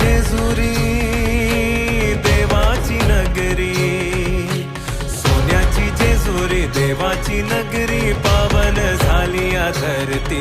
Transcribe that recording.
जेजुरी देवाची नगरी. सोन्याची जेजुरी देवाची नगरी पावन झाली या धरती.